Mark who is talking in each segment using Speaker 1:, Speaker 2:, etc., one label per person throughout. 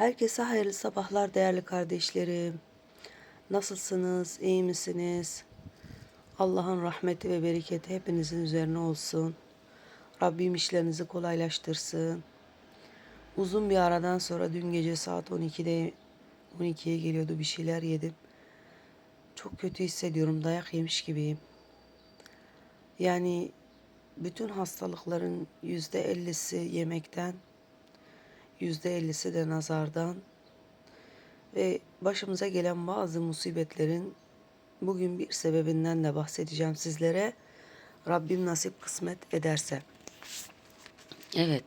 Speaker 1: Herkese hayırlı sabahlar değerli kardeşlerim. Nasılsınız? İyi misiniz? Allah'ın rahmeti ve bereketi hepinizin üzerine olsun. Rabbim işlerinizi kolaylaştırsın. Uzun bir aradan sonra dün gece saat 12'de 12'ye geliyordu bir şeyler yedim. Çok kötü hissediyorum. Dayak yemiş gibiyim. Yani bütün hastalıkların yüzde ellisi yemekten, yüzde ellisi de nazardan ve başımıza gelen bazı musibetlerin bugün bir sebebinden de bahsedeceğim sizlere. Rabbim nasip kısmet ederse. Evet.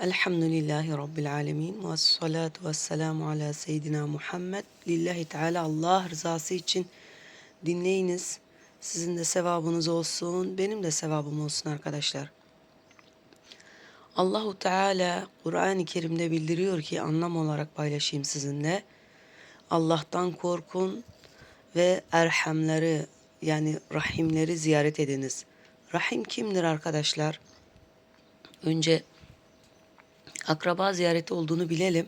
Speaker 1: Elhamdülillahi Rabbil alemin. Ve salatu ve selamu ala seyyidina Muhammed. Lillahi Teala Allah rızası için dinleyiniz. Sizin de sevabınız olsun. Benim de sevabım olsun arkadaşlar. Allahu Teala Kur'an-ı Kerim'de bildiriyor ki anlam olarak paylaşayım sizinle. Allah'tan korkun ve erhamleri yani rahimleri ziyaret ediniz. Rahim kimdir arkadaşlar? Önce akraba ziyareti olduğunu bilelim.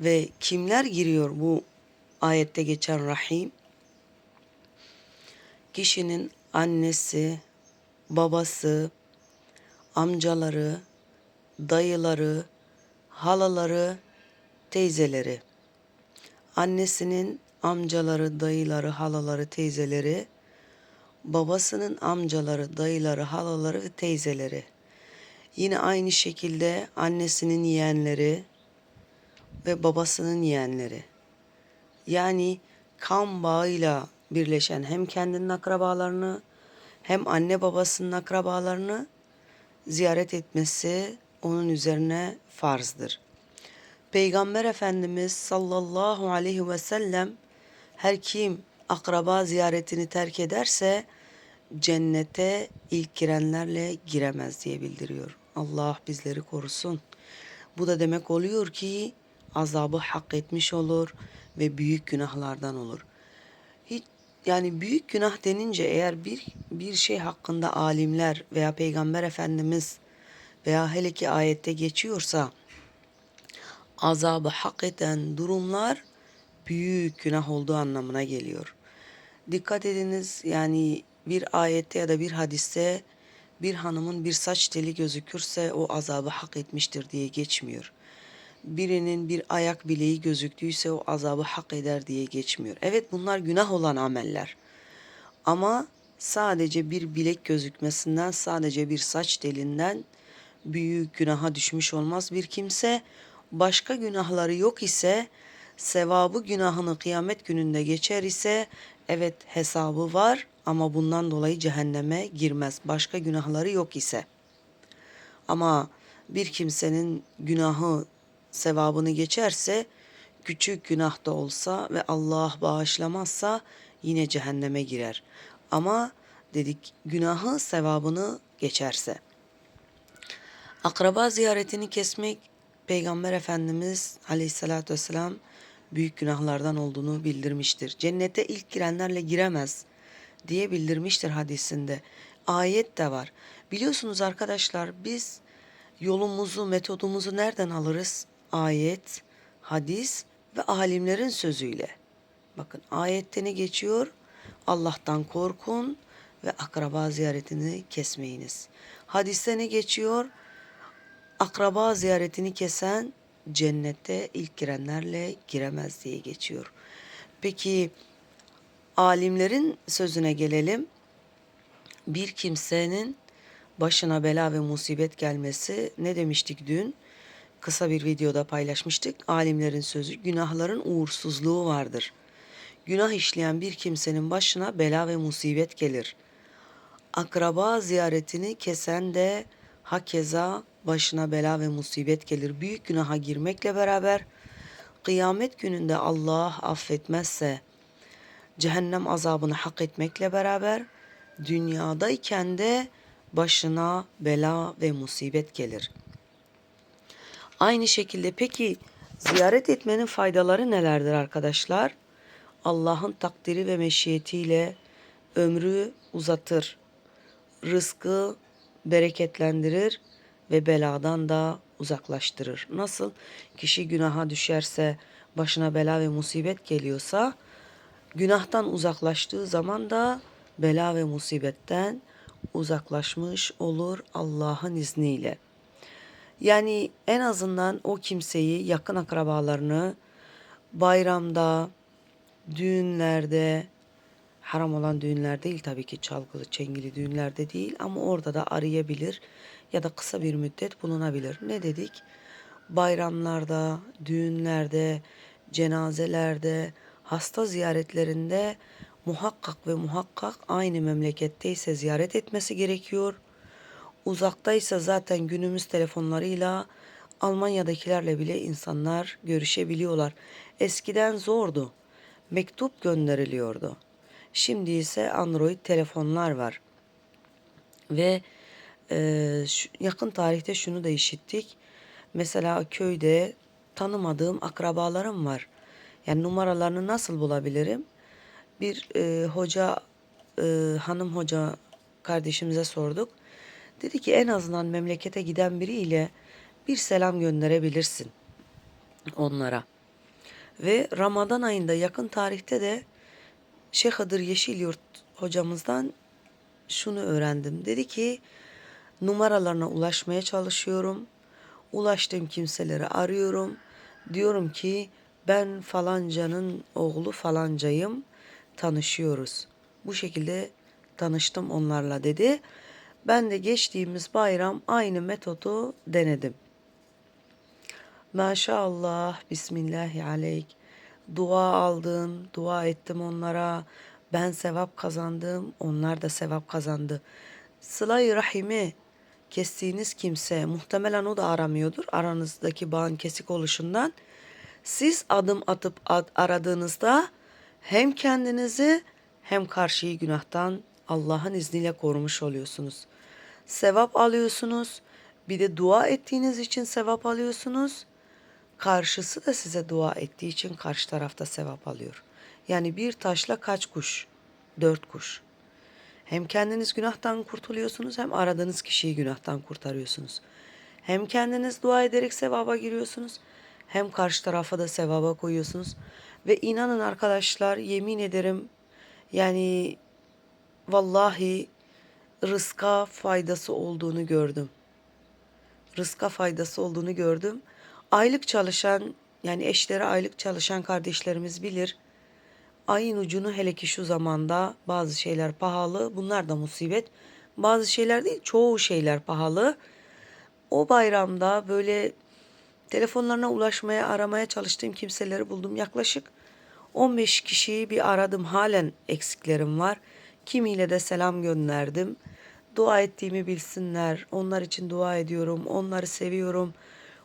Speaker 1: Ve kimler giriyor bu ayette geçen rahim? Kişinin annesi, babası, amcaları, dayıları, halaları, teyzeleri. Annesinin amcaları, dayıları, halaları, teyzeleri, babasının amcaları, dayıları, halaları ve teyzeleri. Yine aynı şekilde annesinin yeğenleri ve babasının yeğenleri. Yani kan bağıyla birleşen hem kendinin akrabalarını hem anne babasının akrabalarını ziyaret etmesi onun üzerine farzdır. Peygamber Efendimiz sallallahu aleyhi ve sellem her kim akraba ziyaretini terk ederse cennete ilk girenlerle giremez diye bildiriyor. Allah bizleri korusun. Bu da demek oluyor ki azabı hak etmiş olur ve büyük günahlardan olur. Hiç yani büyük günah denince eğer bir bir şey hakkında alimler veya peygamber efendimiz veya hele ki ayette geçiyorsa azabı hak eden durumlar büyük günah olduğu anlamına geliyor. Dikkat ediniz yani bir ayette ya da bir hadiste bir hanımın bir saç teli gözükürse o azabı hak etmiştir diye geçmiyor. Birinin bir ayak bileği gözüktüyse o azabı hak eder diye geçmiyor. Evet bunlar günah olan ameller. Ama sadece bir bilek gözükmesinden, sadece bir saç telinden büyük günaha düşmüş olmaz bir kimse. Başka günahları yok ise, sevabı günahını kıyamet gününde geçer ise evet hesabı var ama bundan dolayı cehenneme girmez. Başka günahları yok ise. Ama bir kimsenin günahı sevabını geçerse küçük günah da olsa ve Allah bağışlamazsa yine cehenneme girer. Ama dedik günahı sevabını geçerse. Akraba ziyaretini kesmek Peygamber Efendimiz Aleyhisselatü Vesselam büyük günahlardan olduğunu bildirmiştir. Cennete ilk girenlerle giremez diye bildirmiştir hadisinde. Ayet de var. Biliyorsunuz arkadaşlar biz yolumuzu, metodumuzu nereden alırız? Ayet, hadis ve alimlerin sözüyle. Bakın ayette ne geçiyor? Allah'tan korkun ve akraba ziyaretini kesmeyiniz. Hadiste ne geçiyor? Akraba ziyaretini kesen cennette ilk girenlerle giremez diye geçiyor. Peki alimlerin sözüne gelelim. Bir kimsenin başına bela ve musibet gelmesi ne demiştik dün? Kısa bir videoda paylaşmıştık. Alimlerin sözü günahların uğursuzluğu vardır. Günah işleyen bir kimsenin başına bela ve musibet gelir. Akraba ziyaretini kesen de hakeza başına bela ve musibet gelir. Büyük günaha girmekle beraber kıyamet gününde Allah affetmezse cehennem azabını hak etmekle beraber dünyadayken de başına bela ve musibet gelir. Aynı şekilde peki ziyaret etmenin faydaları nelerdir arkadaşlar? Allah'ın takdiri ve meşiyetiyle ömrü uzatır. Rızkı bereketlendirir ve beladan da uzaklaştırır. Nasıl? Kişi günaha düşerse, başına bela ve musibet geliyorsa, günahtan uzaklaştığı zaman da bela ve musibetten uzaklaşmış olur Allah'ın izniyle. Yani en azından o kimseyi, yakın akrabalarını bayramda, düğünlerde, haram olan düğünler değil tabii ki çalgılı, çengili düğünlerde değil ama orada da arayabilir ya da kısa bir müddet bulunabilir. Ne dedik? Bayramlarda, düğünlerde, cenazelerde, hasta ziyaretlerinde muhakkak ve muhakkak aynı memleketteyse ziyaret etmesi gerekiyor. Uzaktaysa zaten günümüz telefonlarıyla Almanya'dakilerle bile insanlar görüşebiliyorlar. Eskiden zordu. Mektup gönderiliyordu. Şimdi ise Android telefonlar var. Ve e, şu- yakın tarihte şunu da işittik. Mesela köyde tanımadığım akrabalarım var. Yani numaralarını nasıl bulabilirim? Bir e, hoca, e, hanım hoca kardeşimize sorduk. Dedi ki en azından memlekete giden biriyle bir selam gönderebilirsin onlara. Ve Ramazan ayında yakın tarihte de Şeyh Hıdır Yeşilyurt hocamızdan şunu öğrendim. Dedi ki numaralarına ulaşmaya çalışıyorum. Ulaştığım kimseleri arıyorum. Diyorum ki ben falancanın oğlu falancayım. Tanışıyoruz. Bu şekilde tanıştım onlarla dedi. Ben de geçtiğimiz bayram aynı metodu denedim. Maşallah, Bismillahi aleyk. Dua aldım, dua ettim onlara. Ben sevap kazandım, onlar da sevap kazandı. Sıla-i Rahim'i kestiğiniz kimse muhtemelen o da aramıyordur. Aranızdaki bağın kesik oluşundan. Siz adım atıp ad- aradığınızda hem kendinizi hem karşıyı günahtan Allah'ın izniyle korumuş oluyorsunuz. Sevap alıyorsunuz. Bir de dua ettiğiniz için sevap alıyorsunuz. Karşısı da size dua ettiği için karşı tarafta sevap alıyor. Yani bir taşla kaç kuş? Dört kuş. Hem kendiniz günahtan kurtuluyorsunuz hem aradığınız kişiyi günahtan kurtarıyorsunuz. Hem kendiniz dua ederek sevaba giriyorsunuz hem karşı tarafa da sevaba koyuyorsunuz. Ve inanın arkadaşlar yemin ederim yani vallahi rızka faydası olduğunu gördüm. Rızka faydası olduğunu gördüm. Aylık çalışan yani eşleri aylık çalışan kardeşlerimiz bilir. Ayın ucunu hele ki şu zamanda bazı şeyler pahalı. Bunlar da musibet. Bazı şeyler değil çoğu şeyler pahalı. O bayramda böyle telefonlarına ulaşmaya aramaya çalıştığım kimseleri buldum. Yaklaşık 15 kişiyi bir aradım. Halen eksiklerim var. Kimiyle de selam gönderdim. Dua ettiğimi bilsinler. Onlar için dua ediyorum. Onları seviyorum.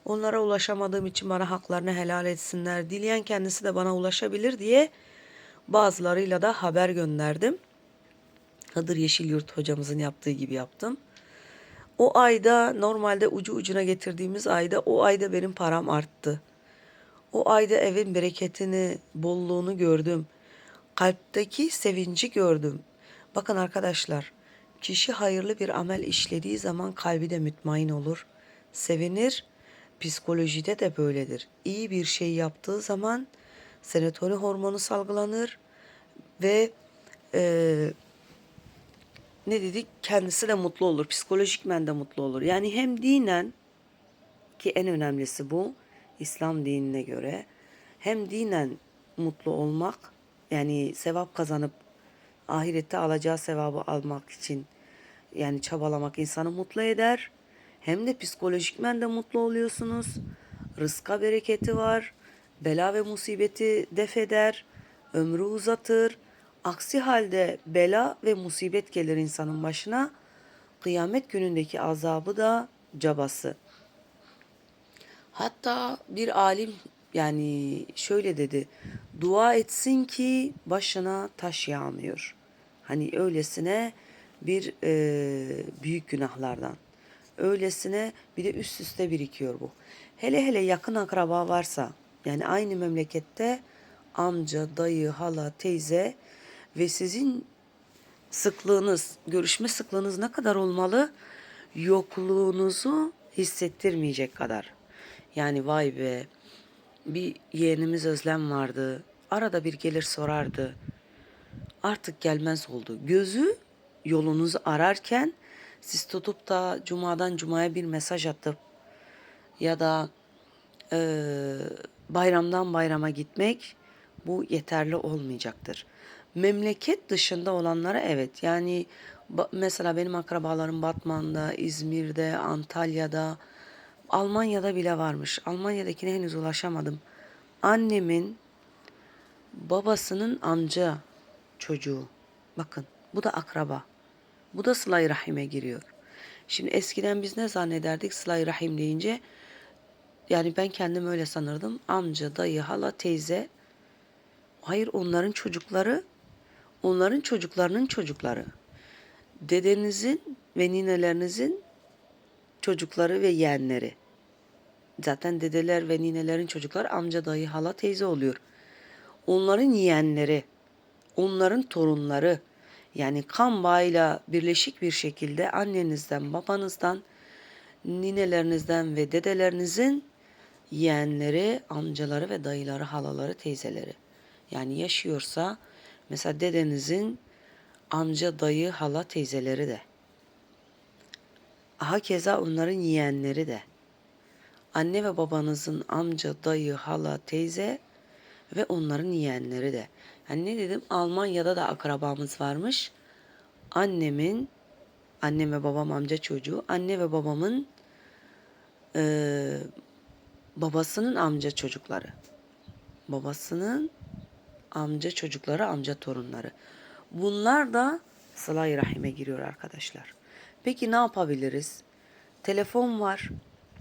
Speaker 1: Onlara ulaşamadığım için bana haklarını helal etsinler. Dileyen kendisi de bana ulaşabilir diye bazılarıyla da haber gönderdim. Hıdır Yeşilyurt hocamızın yaptığı gibi yaptım. O ayda normalde ucu ucuna getirdiğimiz ayda o ayda benim param arttı. O ayda evin bereketini, bolluğunu gördüm. Kalpteki sevinci gördüm. Bakın arkadaşlar, kişi hayırlı bir amel işlediği zaman kalbi de mütmain olur. Sevinir. Psikolojide de böyledir. İyi bir şey yaptığı zaman serotonin hormonu salgılanır ve eee ne dedik? Kendisi de mutlu olur. Psikolojikmen de mutlu olur. Yani hem dinen ki en önemlisi bu İslam dinine göre hem dinen mutlu olmak yani sevap kazanıp ahirette alacağı sevabı almak için yani çabalamak insanı mutlu eder. Hem de psikolojikmen de mutlu oluyorsunuz. Rızka bereketi var. Bela ve musibeti def eder. Ömrü uzatır. Aksi halde bela ve musibet gelir insanın başına. Kıyamet günündeki azabı da cabası. Hatta bir alim yani şöyle dedi. Dua etsin ki başına taş yağmıyor. Hani öylesine bir e, büyük günahlardan. Öylesine bir de üst üste birikiyor bu. Hele hele yakın akraba varsa yani aynı memlekette amca, dayı, hala, teyze ve sizin sıklığınız, görüşme sıklığınız ne kadar olmalı? Yokluğunuzu hissettirmeyecek kadar. Yani vay be bir yeğenimiz Özlem vardı. Arada bir gelir sorardı. Artık gelmez oldu. Gözü yolunuzu ararken siz tutup da cumadan cumaya bir mesaj atıp ya da eee, bayramdan bayrama gitmek bu yeterli olmayacaktır. Memleket dışında olanlara evet yani mesela benim akrabalarım Batman'da, İzmir'de, Antalya'da, Almanya'da bile varmış. Almanya'dakine henüz ulaşamadım. Annemin babasının amca çocuğu. Bakın bu da akraba. Bu da sıla rahime giriyor. Şimdi eskiden biz ne zannederdik sıla rahim deyince yani ben kendim öyle sanırdım. Amca, dayı, hala, teyze. Hayır onların çocukları, onların çocuklarının çocukları. Dedenizin ve ninelerinizin çocukları ve yeğenleri. Zaten dedeler ve ninelerin çocukları amca, dayı, hala, teyze oluyor. Onların yeğenleri, onların torunları. Yani kan bağıyla birleşik bir şekilde annenizden, babanızdan, ninelerinizden ve dedelerinizin yeğenleri, amcaları ve dayıları, halaları, teyzeleri. Yani yaşıyorsa mesela dedenizin amca, dayı, hala, teyzeleri de. Hakeza onların yeğenleri de. Anne ve babanızın amca, dayı, hala, teyze ve onların yeğenleri de. Yani ne dedim? Almanya'da da akrabamız varmış. Annemin, annem ve babam amca çocuğu, anne ve babamın eee, babasının amca çocukları. Babasının amca çocukları, amca torunları. Bunlar da sıla-i rahime giriyor arkadaşlar. Peki ne yapabiliriz? Telefon var.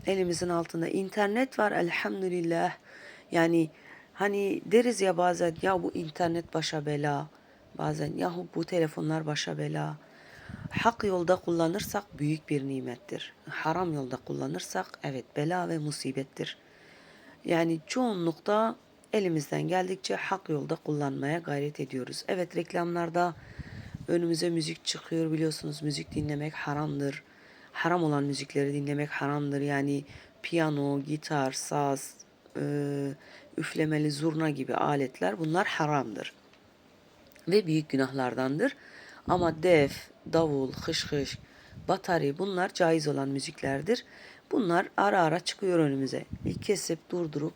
Speaker 1: Elimizin altında internet var elhamdülillah. Yani hani deriz ya bazen ya bu internet başa bela. Bazen yahu bu telefonlar başa bela. Hak yolda kullanırsak büyük bir nimettir. Haram yolda kullanırsak evet bela ve musibettir. Yani çoğunlukta elimizden geldikçe hak yolda kullanmaya gayret ediyoruz. Evet reklamlarda önümüze müzik çıkıyor biliyorsunuz müzik dinlemek haramdır. Haram olan müzikleri dinlemek haramdır. Yani piyano, gitar, saz, e, üflemeli zurna gibi aletler bunlar haramdır ve büyük günahlardandır. Ama def, davul, hış hış, batari bunlar caiz olan müziklerdir. Bunlar ara ara çıkıyor önümüze. Kesip durdurup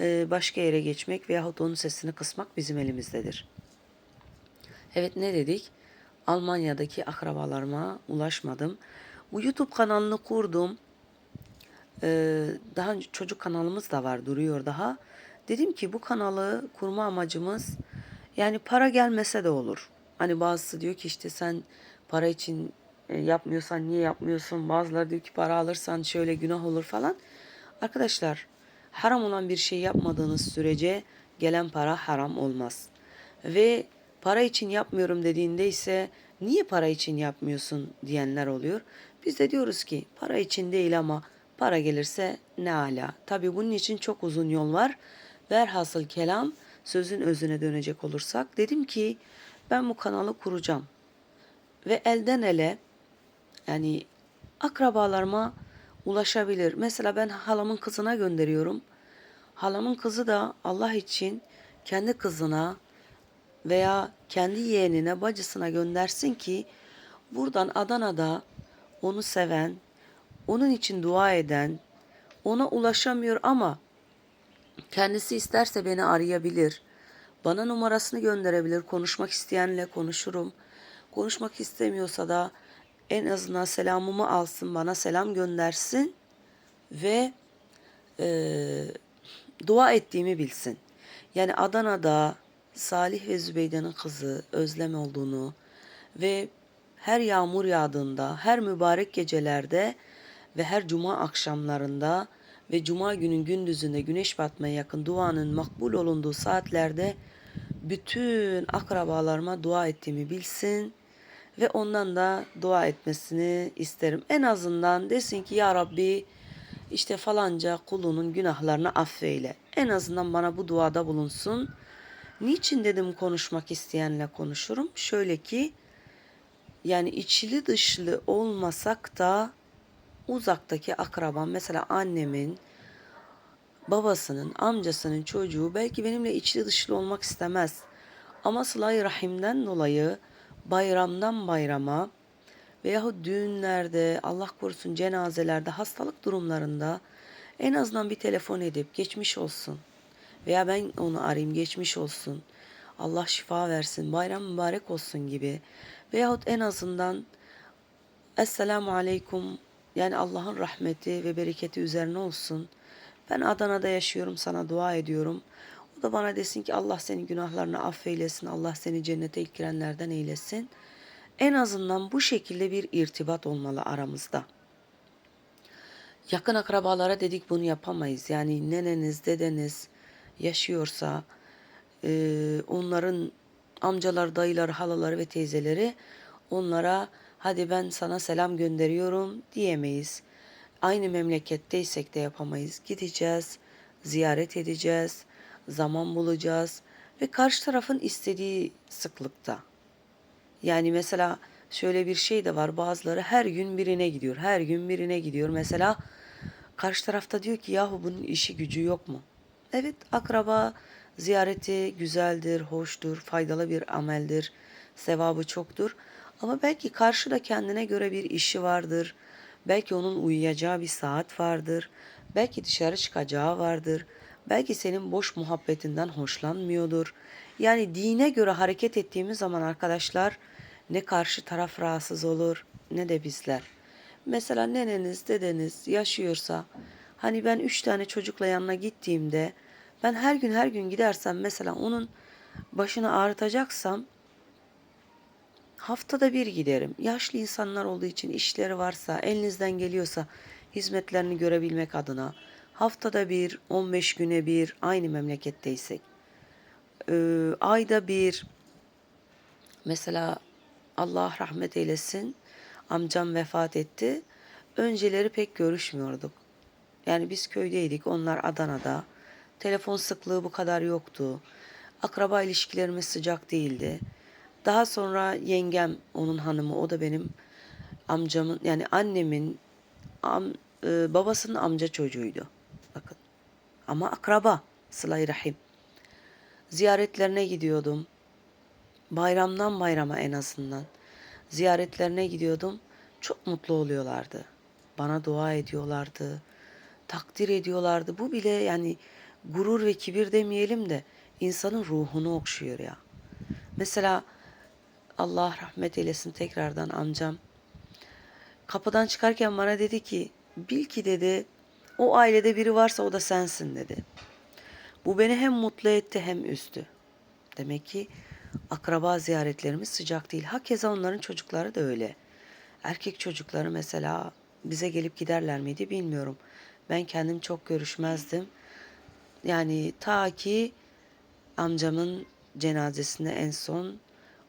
Speaker 1: e, başka yere geçmek veyahut onun sesini kısmak bizim elimizdedir. Evet ne dedik? Almanya'daki akrabalarıma ulaşmadım. Bu YouTube kanalını kurdum. Ee, daha önce çocuk kanalımız da var duruyor daha. Dedim ki bu kanalı kurma amacımız yani para gelmese de olur. Hani bazısı diyor ki işte sen para için e, yapmıyorsan niye yapmıyorsun? Bazıları diyor ki para alırsan şöyle günah olur falan. Arkadaşlar haram olan bir şey yapmadığınız sürece gelen para haram olmaz. Ve para için yapmıyorum dediğinde ise niye para için yapmıyorsun diyenler oluyor. Biz de diyoruz ki para için değil ama para gelirse ne ala. Tabi bunun için çok uzun yol var. Velhasıl kelam sözün özüne dönecek olursak dedim ki ben bu kanalı kuracağım. Ve elden ele yani akrabalarıma ulaşabilir. Mesela ben halamın kızına gönderiyorum. Halamın kızı da Allah için kendi kızına veya kendi yeğenine, bacısına göndersin ki buradan Adana'da onu seven, onun için dua eden, ona ulaşamıyor ama kendisi isterse beni arayabilir. Bana numarasını gönderebilir. Konuşmak isteyenle konuşurum. Konuşmak istemiyorsa da en azından selamımı alsın, bana selam göndersin ve eee, dua ettiğimi bilsin. Yani Adana'da Salih ve Zübeyde'nin kızı Özlem olduğunu ve her yağmur yağdığında, her mübarek gecelerde ve her cuma akşamlarında ve cuma günün gündüzünde güneş batmaya yakın duanın makbul olunduğu saatlerde bütün akrabalarıma dua ettiğimi bilsin ve ondan da dua etmesini isterim. En azından desin ki ya Rabbi işte falanca kulunun günahlarını affeyle. En azından bana bu duada bulunsun. Niçin dedim konuşmak isteyenle konuşurum? Şöyle ki yani içli dışlı olmasak da uzaktaki akrabam mesela annemin babasının, amcasının çocuğu belki benimle içli dışlı olmak istemez. Ama sıla rahimden dolayı bayramdan bayrama veyahut düğünlerde, Allah korusun cenazelerde, hastalık durumlarında en azından bir telefon edip geçmiş olsun veya ben onu arayayım geçmiş olsun. Allah şifa versin, bayram mübarek olsun gibi. Veyahut en azından Esselamu Aleyküm yani Allah'ın rahmeti ve bereketi üzerine olsun. Ben Adana'da yaşıyorum sana dua ediyorum. O da bana desin ki Allah senin günahlarını affeylesin. Allah seni cennete ilk girenlerden eylesin. En azından bu şekilde bir irtibat olmalı aramızda. Yakın akrabalara dedik bunu yapamayız. Yani neneniz, dedeniz yaşıyorsa e, onların amcalar, dayıları, halaları ve teyzeleri onlara hadi ben sana selam gönderiyorum diyemeyiz. Aynı memleketteysek de yapamayız. Gideceğiz, ziyaret edeceğiz, zaman bulacağız ve karşı tarafın istediği sıklıkta. Yani mesela şöyle bir şey de var. Bazıları her gün birine gidiyor. Her gün birine gidiyor. Mesela karşı tarafta diyor ki yahu bunun işi gücü yok mu? Evet akraba ziyareti güzeldir, hoştur, faydalı bir ameldir. Sevabı çoktur. Ama belki karşıda kendine göre bir işi vardır. Belki onun uyuyacağı bir saat vardır. Belki dışarı çıkacağı vardır. Belki senin boş muhabbetinden hoşlanmıyordur. Yani dine göre hareket ettiğimiz zaman arkadaşlar ne karşı taraf rahatsız olur ne de bizler. Mesela neneniz, dedeniz yaşıyorsa hani ben üç tane çocukla yanına gittiğimde ben her gün her gün gidersem mesela onun başını ağrıtacaksam haftada bir giderim. Yaşlı insanlar olduğu için işleri varsa, elinizden geliyorsa hizmetlerini görebilmek adına haftada bir, 15 güne bir aynı memleketteysek e, ayda bir mesela Allah rahmet eylesin amcam vefat etti. Önceleri pek görüşmüyorduk. Yani biz köydeydik, onlar Adana'da. Telefon sıklığı bu kadar yoktu. Akraba ilişkilerimiz sıcak değildi. Daha sonra yengem, onun hanımı, o da benim amcamın yani annemin am, e, babasının amca çocuğuydu. Bakın. Ama akraba, sıla rahim. Ziyaretlerine gidiyordum. Bayramdan bayrama en azından. Ziyaretlerine gidiyordum. Çok mutlu oluyorlardı. Bana dua ediyorlardı. Takdir ediyorlardı. Bu bile yani gurur ve kibir demeyelim de insanın ruhunu okşuyor ya. Mesela Allah rahmet eylesin tekrardan amcam. Kapıdan çıkarken bana dedi ki bil ki dedi o ailede biri varsa o da sensin dedi. Bu beni hem mutlu etti hem üzdü. Demek ki akraba ziyaretlerimiz sıcak değil. Hakeza onların çocukları da öyle. Erkek çocukları mesela bize gelip giderler miydi bilmiyorum. Ben kendim çok görüşmezdim. Yani ta ki amcamın cenazesinde en son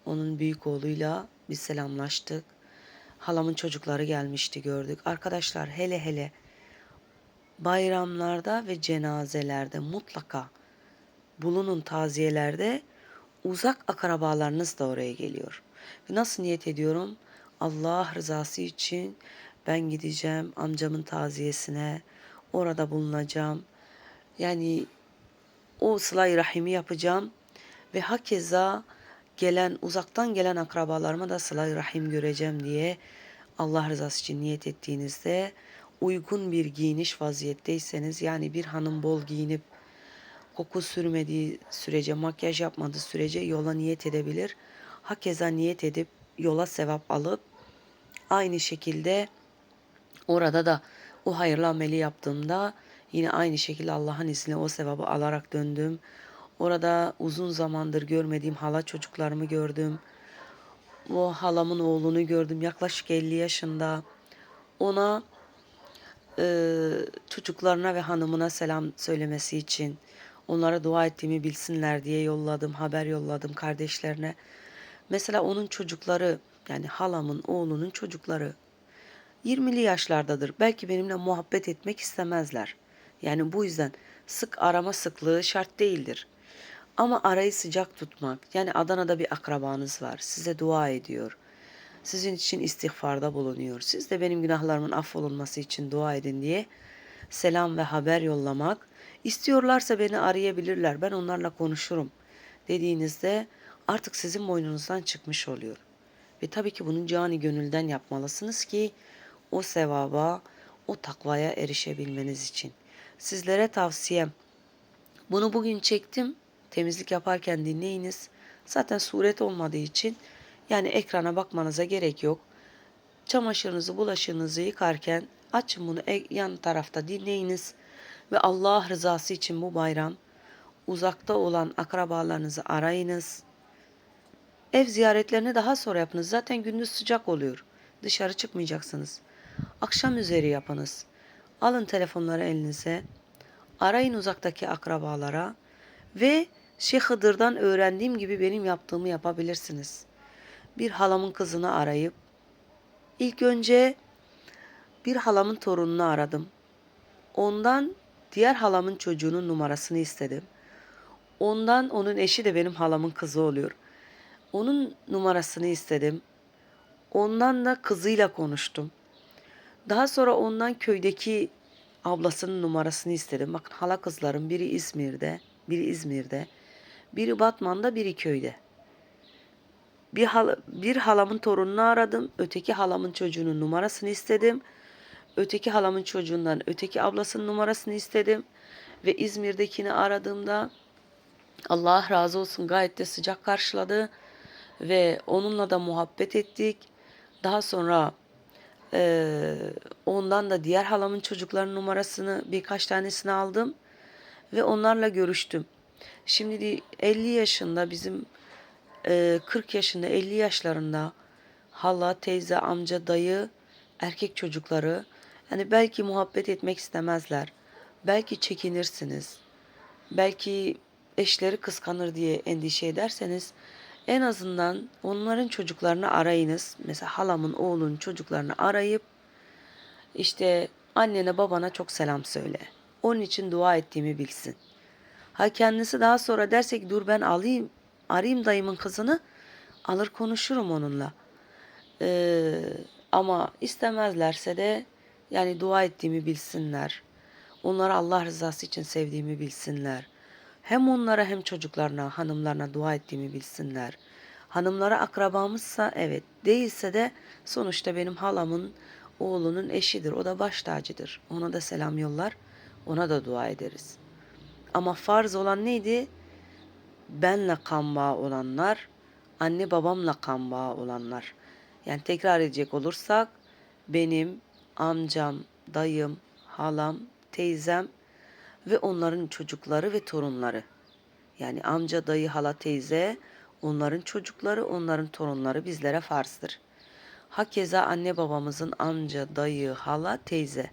Speaker 1: onun büyük oğluyla biz selamlaştık. Halamın çocukları gelmişti gördük. Arkadaşlar hele hele bayramlarda ve cenazelerde mutlaka bulunun taziyelerde uzak akrabalarınız da oraya geliyor. Nasıl niyet ediyorum? Allah rızası için ben gideceğim amcamın taziyesine, orada bulunacağım. Yani o sıla rahimi yapacağım ve hakeza gelen uzaktan gelen akrabalarıma da sıla rahim göreceğim diye Allah rızası için niyet ettiğinizde uygun bir giyiniş vaziyetteyseniz yani bir hanım bol giyinip koku sürmediği sürece, makyaj yapmadığı sürece yola niyet edebilir. Hakeza niyet edip yola sevap alıp aynı şekilde orada da o hayırlı ameli yaptığımda yine aynı şekilde Allah'ın izniyle o sevabı alarak döndüm. Orada uzun zamandır görmediğim hala çocuklarımı gördüm. O halamın oğlunu gördüm yaklaşık 50 yaşında. Ona e, çocuklarına ve hanımına selam söylemesi için onlara dua ettiğimi bilsinler diye yolladım, haber yolladım kardeşlerine. Mesela onun çocukları yani halamın oğlunun çocukları 20'li yaşlardadır. Belki benimle muhabbet etmek istemezler. Yani bu yüzden sık arama sıklığı şart değildir. Ama arayı sıcak tutmak. Yani Adana'da bir akrabanız var. Size dua ediyor. Sizin için istiğfarda bulunuyor. Siz de benim günahlarımın affolunması için dua edin diye selam ve haber yollamak İstiyorlarsa beni arayabilirler. Ben onlarla konuşurum dediğinizde artık sizin boynunuzdan çıkmış oluyor. Ve tabii ki bunu cani gönülden yapmalısınız ki o sevaba, o takvaya erişebilmeniz için. Sizlere tavsiyem bunu bugün çektim. Temizlik yaparken dinleyiniz. Zaten suret olmadığı için yani ekrana bakmanıza gerek yok. Çamaşırınızı, bulaşığınızı yıkarken açın bunu e- yan tarafta dinleyiniz. Ve Allah rızası için bu bayram uzakta olan akrabalarınızı arayınız. Ev ziyaretlerini daha sonra yapınız. Zaten gündüz sıcak oluyor. Dışarı çıkmayacaksınız. Akşam üzeri yapınız. Alın telefonları elinize. Arayın uzaktaki akrabalara ve Şeyh Hıdır'dan öğrendiğim gibi benim yaptığımı yapabilirsiniz. Bir halamın kızını arayıp ilk önce bir halamın torununu aradım. Ondan diğer halamın çocuğunun numarasını istedim. Ondan onun eşi de benim halamın kızı oluyor. Onun numarasını istedim. Ondan da kızıyla konuştum. Daha sonra ondan köydeki ablasının numarasını istedim. Bakın hala kızlarım biri İzmir'de, biri İzmir'de, biri Batman'da, biri köyde. Bir, hal, bir halamın torununu aradım. Öteki halamın çocuğunun numarasını istedim. Öteki halamın çocuğundan öteki ablasının numarasını istedim. Ve İzmir'dekini aradığımda Allah razı olsun gayet de sıcak karşıladı. Ve onunla da muhabbet ettik. Daha sonra eee, ondan da diğer halamın çocuklarının numarasını birkaç tanesini aldım. Ve onlarla görüştüm. Şimdi de 50 yaşında bizim eee, 40 yaşında 50 yaşlarında hala, teyze, amca, dayı, erkek çocukları yani belki muhabbet etmek istemezler. Belki çekinirsiniz. Belki eşleri kıskanır diye endişe ederseniz en azından onların çocuklarını arayınız. Mesela halamın oğlunun çocuklarını arayıp işte annene babana çok selam söyle. Onun için dua ettiğimi bilsin. Ha kendisi daha sonra derse ki dur ben alayım, arayayım dayımın kızını, alır konuşurum onunla. Ee, ama istemezlerse de yani dua ettiğimi bilsinler. Onları Allah rızası için sevdiğimi bilsinler. Hem onlara hem çocuklarına, hanımlarına dua ettiğimi bilsinler. Hanımlara akrabamızsa evet, değilse de sonuçta benim halamın oğlunun eşidir. O da baş tacıdır. Ona da selam yollar, ona da dua ederiz. Ama farz olan neydi? benle kan bağı olanlar, anne babamla kan bağı olanlar. Yani tekrar edecek olursak benim amcam, dayım, halam, teyzem ve onların çocukları ve torunları. Yani amca, dayı, hala, teyze, onların çocukları, onların torunları bizlere farzdır. Hakeza anne babamızın amca, dayı, hala, teyze.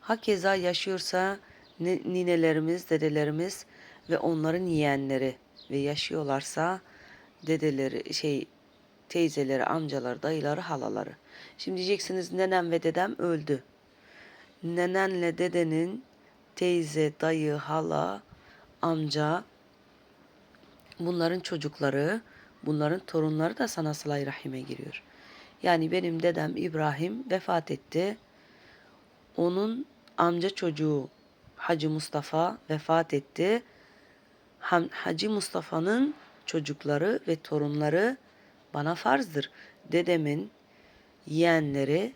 Speaker 1: Hakeza yaşıyorsa ninelerimiz, dedelerimiz ve onların yeğenleri ve yaşıyorlarsa dedeleri şey teyzeleri, amcaları, dayıları, halaları. Şimdi diyeceksiniz nenem ve dedem öldü. Nenenle dedenin teyze, dayı, hala, amca bunların çocukları, bunların torunları da sana sıla rahime giriyor. Yani benim dedem İbrahim vefat etti. Onun amca çocuğu Hacı Mustafa vefat etti. Hacı Mustafa'nın çocukları ve torunları bana farzdır. Dedemin yeğenleri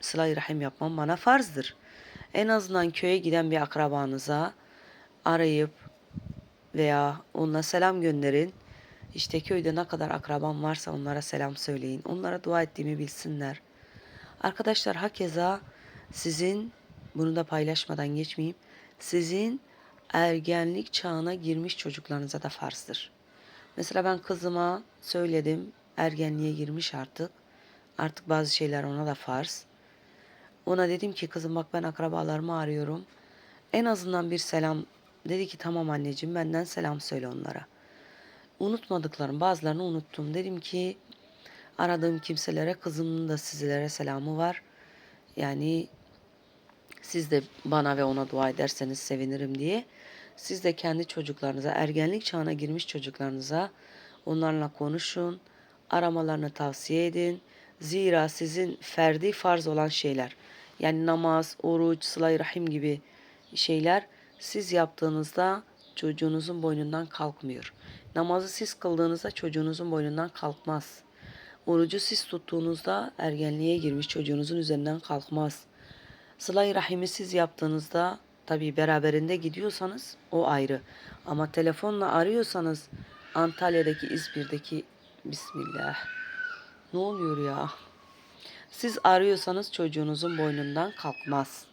Speaker 1: sıla rahim yapmam bana farzdır. En azından köye giden bir akrabanıza arayıp veya onunla selam gönderin. İşte köyde ne kadar akrabam varsa onlara selam söyleyin. Onlara dua ettiğimi bilsinler. Arkadaşlar hakeza sizin bunu da paylaşmadan geçmeyeyim. Sizin ergenlik çağına girmiş çocuklarınıza da farzdır. Mesela ben kızıma söyledim. Ergenliğe girmiş artık. Artık bazı şeyler ona da farz. Ona dedim ki kızım bak ben akrabalarımı arıyorum. En azından bir selam. Dedi ki tamam anneciğim benden selam söyle onlara. Unutmadıklarım bazılarını unuttum. Dedim ki aradığım kimselere kızımın da sizlere selamı var. Yani siz de bana ve ona dua ederseniz sevinirim diye. Siz de kendi çocuklarınıza, ergenlik çağına girmiş çocuklarınıza onlarla konuşun. Aramalarını tavsiye edin. Zira sizin ferdi farz olan şeyler yani namaz, oruç, sıla rahim gibi şeyler siz yaptığınızda çocuğunuzun boynundan kalkmıyor. Namazı siz kıldığınızda çocuğunuzun boynundan kalkmaz. Orucu siz tuttuğunuzda ergenliğe girmiş çocuğunuzun üzerinden kalkmaz. Sıla-i Rahim'i siz yaptığınızda tabii beraberinde gidiyorsanız o ayrı. Ama telefonla arıyorsanız Antalya'daki İzmir'deki Bismillah. Ne oluyor ya? Siz arıyorsanız çocuğunuzun boynundan kalkmaz.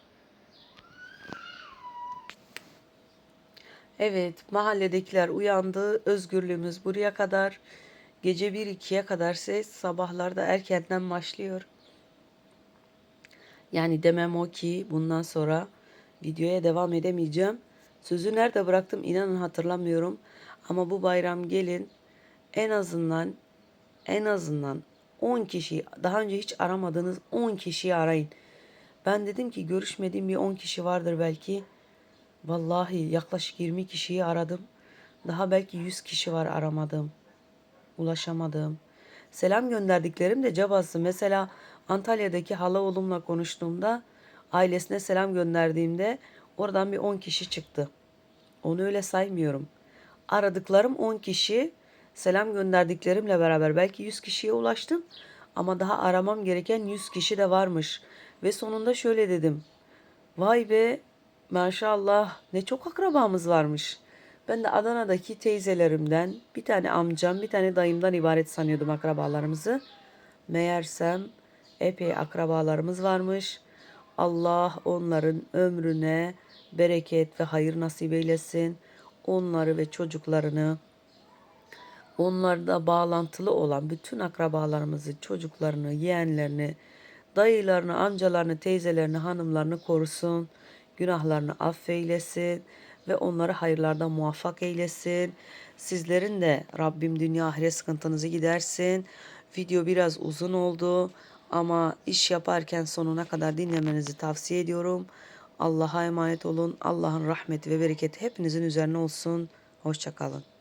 Speaker 1: Evet, mahalledekiler uyandı. Özgürlüğümüz buraya kadar. Gece 1-2'ye kadar ses sabahlarda erkenden başlıyor. Yani demem o ki bundan sonra videoya devam edemeyeceğim. Sözü nerede bıraktım inanın hatırlamıyorum. Ama bu bayram gelin en azından en azından 10 kişi daha önce hiç aramadığınız 10 kişiyi arayın. Ben dedim ki görüşmediğim bir 10 kişi vardır belki. Vallahi yaklaşık 20 kişiyi aradım. Daha belki 100 kişi var aramadığım. Ulaşamadığım. Selam gönderdiklerim de cabası. Mesela Antalya'daki hala oğlumla konuştuğumda ailesine selam gönderdiğimde oradan bir 10 kişi çıktı. Onu öyle saymıyorum. Aradıklarım 10 kişi, selam gönderdiklerimle beraber belki 100 kişiye ulaştım. Ama daha aramam gereken 100 kişi de varmış. Ve sonunda şöyle dedim. Vay be maşallah ne çok akrabamız varmış. Ben de Adana'daki teyzelerimden bir tane amcam bir tane dayımdan ibaret sanıyordum akrabalarımızı. Meğersem epey akrabalarımız varmış. Allah onların ömrüne bereket ve hayır nasip eylesin. Onları ve çocuklarını onlarda bağlantılı olan bütün akrabalarımızı, çocuklarını, yeğenlerini, dayılarını, amcalarını, teyzelerini, hanımlarını korusun. Günahlarını affeylesin ve onları hayırlarda muvaffak eylesin. Sizlerin de Rabbim dünya ahiret sıkıntınızı gidersin. Video biraz uzun oldu ama iş yaparken sonuna kadar dinlemenizi tavsiye ediyorum. Allah'a emanet olun. Allah'ın rahmeti ve bereketi hepinizin üzerine olsun. Hoşçakalın.